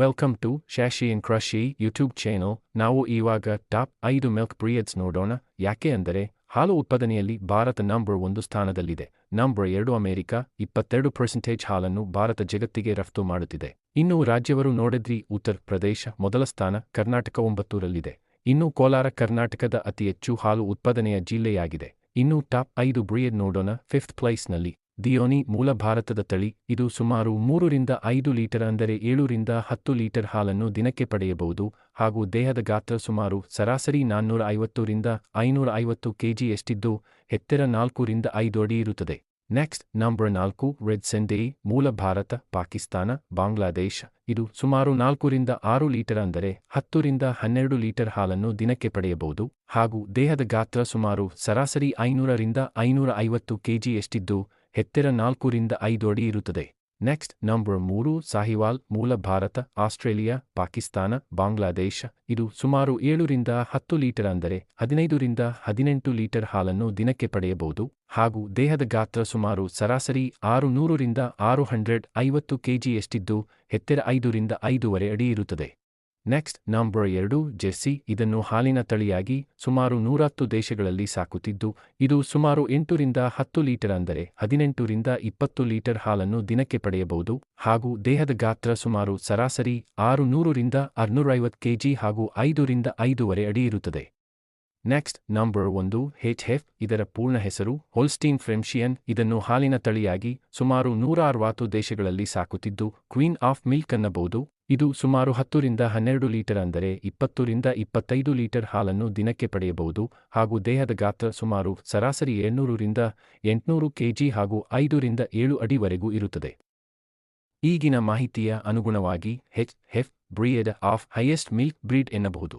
Welcome to Shashi and Krishi YouTube channel ನಾವು ಇವಾಗ top ಐದು ಮಿಲ್ಕ್ ಪ್ರಿಯಡ್ಸ್ ನೋಡೋಣ. ಯಾಕೆ ಅಂದರೆ, ಹಾಲು ಉತ್ಪಾದನೆಯಲ್ಲಿ ಭಾರತ ನಂಬರ್ ಒಂದು ಸ್ಥಾನದಲ್ಲಿದೆ. ನಂಬರ್ ಎರಡು ಅಮೆರಿಕ, ಇಪ್ಪತ್ತೆರಡು ಪರ್ಸೆಂಟೇಜ್ ಹಾಲನ್ನು ಭಾರತ ಜಗತ್ತಿಗೆ ರಫ್ತು ಮಾಡುತ್ತಿದೆ. ಇನ್ನು ರಾಜ್ಯವರು ನೋಡಿದ್ರಿ, ಉತ್ತರ ಪ್ರದೇಶ ಮೊದಲ ಸ್ಥಾನ ಕರ್ನಾಟಕ ಒಂಬತ್ತೂರಲ್ಲಿದೆ. ಇನ್ನು ಕೋಲಾರ, ಕರ್ನಾಟಕದ ಅತಿ ಹೆಚ್ಚು ಹಾಲು ಉತ್ಪಾದನೆಯ ಜಿಲ್ಲೆಯಾಗಿದೆ. ಇನ್ನು ಟಾಪ್ ಐದು ಬ್ರಿಯಡ್ ನೋಡೋಣ ಫಿಫ್ತ್ ಪ್ಲೇಸ್ನಲ್ಲಿ ದಿಯೋನಿ ಮೂಲ ಭಾರತದ ತಳಿ, ಇದು ಸುಮಾರು ಮೂರರಿಂದ ಐದು ಲೀಟರ್ ಅಂದರೆ ಏಳರಿಂದ ಹತ್ತು ಲೀಟರ್ ಹಾಲನ್ನು ದಿನಕ್ಕೆ ಪಡೆಯಬಹುದು ಹಾಗೂ ದೇಹದ ಗಾತ್ರ ಸುಮಾರು ಸರಾಸರಿ ನಾನ್ನೂರ ಐವತ್ತರಿಂದ ಐನೂರ ಐವತ್ತು ಕೆಜಿಯಷ್ಟಿದ್ದು, ಎತ್ತರ ನಾಲ್ಕರಿಂದ ಐದು ಅಡಿ ಇರುತ್ತದೆ. ನೆಕ್ಸ್ಟ್, ನಂಬರ್ ನಾಲ್ಕು, ರೆಡ್ ಸೆಂಡೇ ಮೂಲ ಭಾರತ, ಪಾಕಿಸ್ತಾನ, ಬಾಂಗ್ಲಾದೇಶ. ಇದು ಸುಮಾರು ನಾಲ್ಕರಿಂದ ಆರು ಲೀಟರ್ ಅಂದರೆ ಹತ್ತರಿಂದ ಹನ್ನೆರಡು ಲೀಟರ್ ಹಾಲನ್ನು ದಿನಕ್ಕೆ ಪಡೆಯಬಹುದು ಹಾಗೂ ದೇಹದ ಗಾತ್ರ ಸುಮಾರು ಸರಾಸರಿ ಐನೂರರಿಂದ ಐನೂರ ಐವತ್ತು ಕೆಜಿಯಷ್ಟಿದ್ದು ಎತ್ತರ ನಾಲ್ಕರಿಂದ ಐದು ಅಡಿ ಇರುತ್ತದೆ. ನೆಕ್ಸ್ಟ್, ನಂಬರ್ ಮೂರು, ಸಾಹಿವಾಲ್, ಮೂಲ ಭಾರತ, ಆಸ್ಟ್ರೇಲಿಯಾ, ಪಾಕಿಸ್ತಾನ, ಬಾಂಗ್ಲಾದೇಶ. ಇದು ಸುಮಾರು ಏಳರಿಂದ ಹತ್ತು ಲೀಟರ್ ಅಂದರೆ ಹದಿನೈದರಿಂದ ಹದಿನೆಂಟು ಲೀಟರ್ ಹಾಲನ್ನು ದಿನಕ್ಕೆ ಪಡೆಯಬಹುದು. ಹಾಗೂ ದೇಹದ ಗಾತ್ರ ಸುಮಾರು ಸರಾಸರಿ ಆರು ನೂರರಿಂದ ಆರು ಹಂಡ್ರೆಡ್ ಐವತ್ತು ಕೆಜಿಯಷ್ಟಿದ್ದು ಎತ್ತರ ಐದರಿಂದ ಐದೂವರೆ ಅಡಿ ಇರುತ್ತದೆ. ನೆಕ್ಸ್ಟ್, ನಂಬರ್ ಎರಡು ಜೆರ್ಸಿ ಇದನ್ನು ಹಾಲಿನ ತಳಿಯಾಗಿ ಸುಮಾರು ನೂರತ್ತು ದೇಶಗಳಲ್ಲಿ ಸಾಕುತ್ತಿದ್ದು, ಇದು ಸುಮಾರು ಎಂಟರಿಂದ ಹತ್ತು ಲೀಟರ್ ಅಂದರೆ ಹದಿನೆಂಟರಿಂದ ಇಪ್ಪತ್ತು ಲೀಟರ್ ಹಾಲನ್ನು ದಿನಕ್ಕೆ ಪಡೆಯಬಹುದು ಹಾಗೂ ದೇಹದ ಗಾತ್ರ ಸುಮಾರು ಸರಾಸರಿ ಆರು ನೂರರಿಂದ ಆರ್ನೂರೈವತ್ತು ಕೆಜಿ ಹಾಗೂ ಐದರಿಂದ ಐದೂವರೆ ಅಡಿ ಇರುತ್ತದೆ. ನೆಕ್ಸ್ಟ್, ನಂಬರ್ ಒಂದು ಹೆಚ್ ಹೆಫ್ ಇದರ ಪೂರ್ಣ ಹೆಸರು ಹೋಲ್ಸ್ಟೀನ್ ಫ್ರೆಂಶಿಯನ್, ಇದನ್ನು ಹಾಲಿನ ತಳಿಯಾಗಿ ಸುಮಾರು ನೂರ ಅರವತ್ತು ದೇಶಗಳಲ್ಲಿ ಸಾಕುತ್ತಿದ್ದು, ಕ್ವೀನ್ ಆಫ್ ಮಿಲ್ಕ್ ಅನ್ನಬಹುದು. ಇದು ಸುಮಾರು ಹತ್ತರಿಂದ ಹನ್ನೆರಡು ಲೀಟರ್ ಅಂದರೆ ಇಪ್ಪತ್ತರಿಂದ ಇಪ್ಪತ್ತೈದು ಲೀಟರ್ ಹಾಲನ್ನು ದಿನಕ್ಕೆ ಪಡೆಯಬಹುದು ಹಾಗೂ ದೇಹದ ಗಾತ್ರ ಸುಮಾರು ಸರಾಸರಿ ಏಳ್ನೂರರಿಂದ ಎಂಟುನೂರು ಕೆಜಿ ಹಾಗೂ ಐದರಿಂದ ಏಳು ಅಡಿವರೆಗೂ ಇರುತ್ತದೆ. ಈಗಿನ ಮಾಹಿತಿಯ ಅನುಗುಣವಾಗಿ H F breed of highest milk breed ಎನ್ನಬಹುದು.